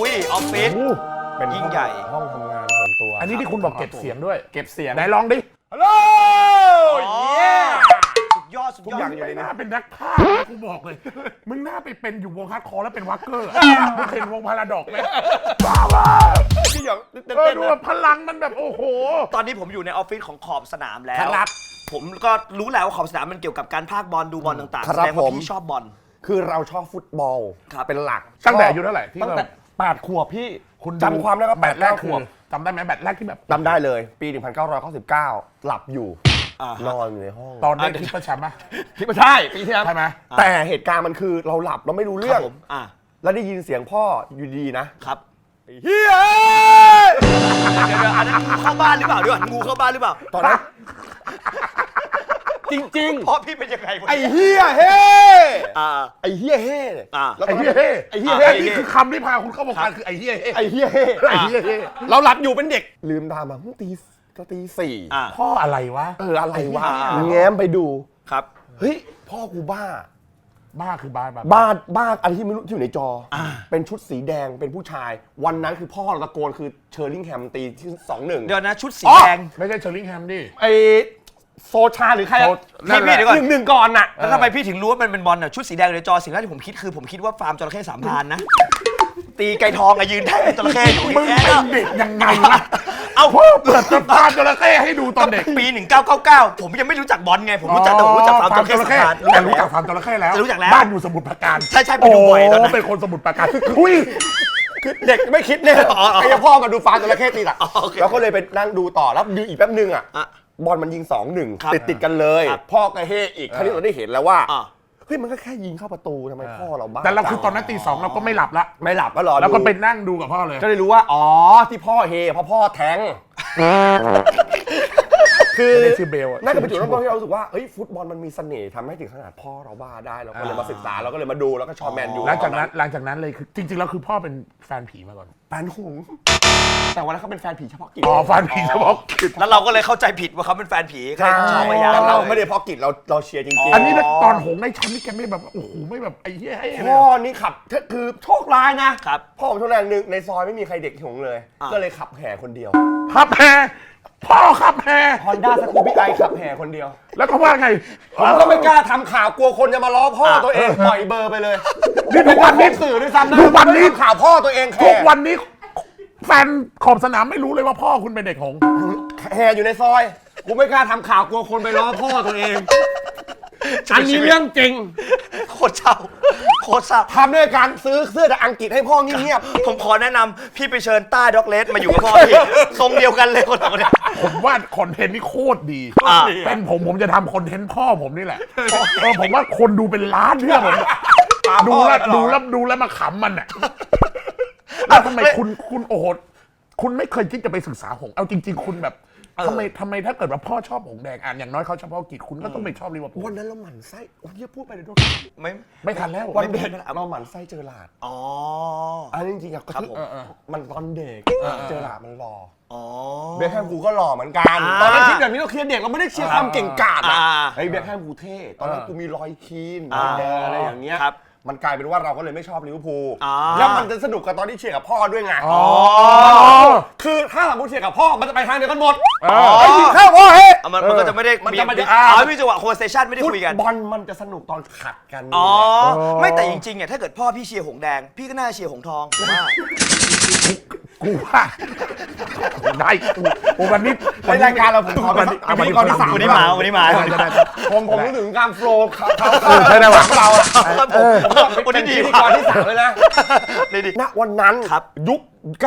อุ้ยออฟฟิศโอ้เป็นยิ่งใหญ่ ห้องทำงานส่วนตัวอันนี้ที่คุณบอกเก็บเสียงด้วยเก็บเสียงไหนลองดิฮัลโหลอ๋อเย้สุดยอดสุดทุกยออดย่างอยู่ในไม่นั้น่านเป็นนักพากย์นะกูบอกเลย มึงน่าไปเป็นอยู่วงฮาร์ดคอร์แล้วเป็นวักเกอร์อะมึงเห็นวงพาราดอกไหมบ้าบ้าที่อย่างเต้นเออๆดูนะว่าพลังมันแบบโอ้โห ตอนนี้ผมอยู่ในออฟฟิศของขอบสนามแล้วครับ ผมก็รู้แล้วว่าขอบสนามมันเกี่ยวกับการพากย์บอลดูบอลต่างๆครับแสดงว่าผม พี่ชอบบอล คือเราชอบฟุตบอลครับ เป็นหลักตั้งแต่อายุเท่าไหร่ที่ตั้งแต่เรา แปดขวบพี่คุณจำความได้ว่าแบแปตดแรกขคือวบจำได้ไหมแบตแรกที่แบบจำได้เลย ปี 1999 หลับอยู่อ่าฮะนอนอยู่ในห้อง ตอนได้คิดประแชมป์ปะคิดว่าใช่ปีที่แล้วใช่ไหมแต่เหตุการณ์มันคือเราหลับเราไม่รู้คเรื่รัอบงผมอ่าแล้วได้ยินเสียงพ่ออยู่ดีนะครับไอ้เฮียเดี๋ยวๆอันนั้นงูเข้าบ้านหรือเปล่าเดี๋ยวก่อนงูเข้าบ้านหรือเปล่าตอนนั้นจริงเพราะพี่เป็นยังไงวะ ๆ ไอ้เฮียเฮ้ อ่า ไอ้เฮียเฮ้เนี่ยอ่า แล้วตไอ้นเฮียนั้นเฮ้ไอ้เฮียเฮ้เฮ้นี่คือคำที่พาคุณเข้าวงการคือไอ้เฮียเฮ้ไอ้เฮียเฮ้ไอ้เฮียเฮ้เราหลับอยู่เป็นเด็ก ลืมตามาเพิ่งตีก็ตีสี่อ่า พ่ออะไรวะ เอออะไรวะอ่าแง้มไปดู ครับ เฮ้ย พ่อกูบ้า บ้าคือบ้าบ้าบ้าบ้าอะไรที่ไม่รู้ที่อยู่ในจออาเป็นชุดสีแดงเป็นผู้ชาย วันนั้นคือพ่อเราตะโกนคือเชอร์ลิงแฮมตีที่สองหนึ่งเดี๋ยวนะชุดสีอ๋อแดง ไม่ใช่เชอร์ลิงแฮมดิไอ โซชาหรือใครอะโซนั่นแหละพี่เดี๋ยวก่อนหนึ่งหนึ่งก่อนน่ะ แล้วทำไมพี่ถึงรู้ว่ามันเป็นบอลน่ะชุดสีแดงอยู่ในจอสิ่งแรกที่ผมคิดคือผมคิดว่าฟาร์มจระเข้สามพรานนะ ตีไก่ทองอะยืนแทงจระเข้อยู่มึงแค่เป็นั้นนเด็กยังไงวะเอ้าพ่อเปิดสะพานจระเข้ให้ดูตอนเด็กปี 1999 ผมยังไม่รู้จักบอลไง ผมรู้จักแต่ผมรู้จักฟาร์มจระเข้สามพราน แต่รู้จักฟาร์มจระเข้แล้วแต่รู้จักแล้วบ้านอยู่สมุทรปราการใช่ใช่ไปดูบ่อยตอนนั้น เป็นคนสมุทรปราการอุ้ยคือเด็กไม่คิดเนี่ยอ๋ออ๋อไอ้พ่อมาดูฟาร์มจระเข้ตีหลักอ๋อโอเค แล้วก็เลยไปนั่งดูต่อแล้วดูอีกแป๊บนึงอะ อะ บอลมันยิงสองหนึ่งครับติดติดๆกันเลย ครับพ่อก็เฮอีกคราวนี้เราได้เห็นแล้วว่าอะ เฮ้ยมันก็แค่ยิงเข้าประตูทำไมพ่อเราบ้าแต่เราคือจังตอนนั้นตีสองเราก็ไม่หลับละไม่หลับก็รอดูแล้วก็ไปนั่งดูกับพ่อเลย ก็เลยรู้ว่า อ๋อ ที่พ่อเฮเพราะพ่อแทง คือไม่ได้ชื่อเบลอะน่าจะเป็นจุดเริ่มต้นที่เรารู้สึกว่าเฮ้ยฟุตบอลมันมีเสน่ห์ทำให้ถึงขนาดพ่อเราบ้าได้เราก็เลยมาศึกษาเราก็เลยมาดูแล้วก็ชอบแมนยูหลังจากนั้นหลังจากนั้นเลยคือจริงๆแล้วคือพ่อเป็นแฟนผีมาก่อน แฟนหงส์ แต่วันนั้นเขาเป็นแฟนผีเฉพาะกิจอ๋อแฟนผีเฉพาะกิจแล้วเราก็เลยเข้าใจผิดว่าเขาเป็นแฟนผีก็ใช่เลยชอบพยายามแต่เราไม่ได้เพราะกิจเราเราเชียร์จริงอันนี้นะตอนหงในชั้นนี่แกไม่แบบโอ้โหไม่แบบไอ้เหี้ยให้ๆเลยพ่อเหรอนี่ขับคือโชคร้ายนะครับ พ่อผมโชคร้ายหนึ่งในซอยไม่มีใครเด็กหงส์เลย อะก็เลยขับแห่คนเดียวขับแฮพ่อขับแฮฮอนด้าสกูบี้ไอขับแห่คนเดียวแล้วเขาว่าไงผมก็ไม่กล้าทำข่าวกลัวคนจะมาล้อพ่อตัวเองปล่อยเบอร์ไปเลยนี่ทุกวันนี้ สื่อด้วยซ้ำนะทุกวันนี้ไม่ทำข่าวพ่อตัวเองแห่ทุกวันนี้ แฟนขอบสนามไม่รู้เลยว่าพ่อคุณเป็นเด็กหงส์แห่อยู่ในซอย กูไม่กล้าทำข่าวกลัวคนไปล้อพ่อตัวเอง อันนี้เรื่องจริง โคตรเศร้าโคตรเศร้าทำด้วยการซื้อเสื้อจากอังกฤษให้พ่อเงียบผมขอแนะนำพี่ไปเชิญต้าด็อกเลสมาอยู่กับพ่อพี่ทรงเดียวกันเลยคนละคนเนี่ย ผมว่าคอนเทนต์นี่โคตรดี อ่า เป็นผมผมจะทำคอนเทนต์พ่อผมนี่แหละเออผมว่าคนดูเป็นล้านเชื่อผมๆตามดูพ่อแล้วตอดูแล้วดูแล้วมาขำมันอะ แล้วทำไมคุณคุณโอ้โหคุณไม่เคยคิดจะไปศึกษาหงส์เอาจริง ๆ คุณแบบทำไมทำไมถ้าเกิดว่าพ่อชอบหงส์แดงอ่านอย่างน้อยเขาเฉพาะกิจคุณก็ต้องไปชอบลิเวอร์พูลวันนั้นเราหมั่นไส้โอ้ยอย่าพูดไปเลยด้วยไม่ไม่ทันแล้ววันไม่เด็กทันเราหมั่นไส้เจอหลาดอ๋ออันนี้จริงๆอะก็ครับคือผมเออเออมันตอนเด็กเจอหลาดมันหล่ออ๋อเบคแฮมกูก็หล่อเหมือนกันอ่าตอนนั้นคิดแบบนี้เราเคลียร์เด็กเราไม่ได้เชียร์ความเก่งกาจอะอ่าไอ้ยเบคแฮมกูเท่ตอนนั้นอ่ากูกูมีรอยคีนอ่าแดงอะไรอย่างเงี้ยครับ มันกลายเป็นว่าเราก็เลยไม่ชอบลิเวอร์พูลอ่า แล้วมันจะสนุกกับตอนที่เชียร์กับพ่อด้วยไงอ๋อคือถ้าสมมติเชียร์กับพ่อมันจะไปทางเดียวกันหมดอ๋อไอ้ยกินข้าวพ่อเฮ้ยอะมันมันก็จะไม่ได้มันจะไม่ได้อ๋อพี่จังหวะ conversation ไม่ได้ฟุตคุยกัน บอลมันจะสนุกตอนขัดกันอ๋ออ๋อ ไม่แต่จริงๆเนี่ยถ้าเกิดพ่อพี่เชียร์หงส์แดง พี่ก็น่าเชียร์หงส์ทองผมว่า กูว่าได้กูโอ้วันนี้ในรายการเราผมขอเป็นเอาวันนี้พิธีกรที่สาม วันนี้มาวันนี้มา ได้ได้ได้ ผมผมรู้ถึงการโฟล์เขาเขาเออใช่ได้ว่ะ เราอะครับผมผมวันเป็นี้นดีพิธีคกรับรที่สามเลยนะ ดีดี ณวันนั้นครับยุค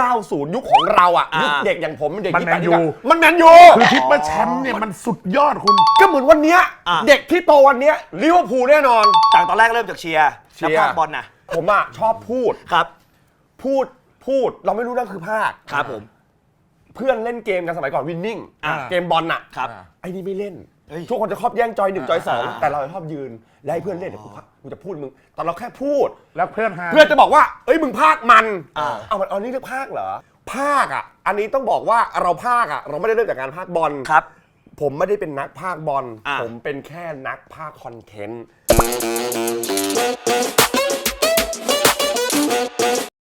90 ยุคของเราอะอ่ายุ ยุคเด็กอย่างผมเด็กมันที่แมนยูมันแมนยูคือคิดว่าแชมป์เนี่ยมันสุดยอดคุณ ก็เหมือนวันเนี้ยอ่า เด็กที่โตวันเนี้ยลิเวอร์พูลแน่นอนจากตอนแรกเริ่มจากเชียร์เชีแล้วยร์ภาคบอลนะผมอะชอบพูดครับ พูด พูดเราไม่รู้นั่นคือภาคครับผม เพื่อนเล่นเกมกันสมัยก่อนวินนิ่งอ่า เกมบอลน่ะครับ ไอ้นี่ไม่เล่น เฮ้ยทุกคนจะชอบแย่งจอยหนึ่งจอยสองอ่า แต่เราชอบยืนแล้วให้เพื่อนเล่นเดี๋ยวกูพักกูจะพูดมึงตอนเราแค่พูด แล้วเพื่อนหาเพื่อนจะบอกว่า เอ้ย มึงภาคมัน อ่า เอามันเอานี่เรียกภาคเหรอ ภาคอะ อันนี้ต้องบอกว่าเราภาคอะ เราไม่ได้เริ่มจากการภาคบอล ครับ ผมไม่ได้เป็นนักภาคบอล อ่า ผมเป็นแค่นักภาคคอนเทนต์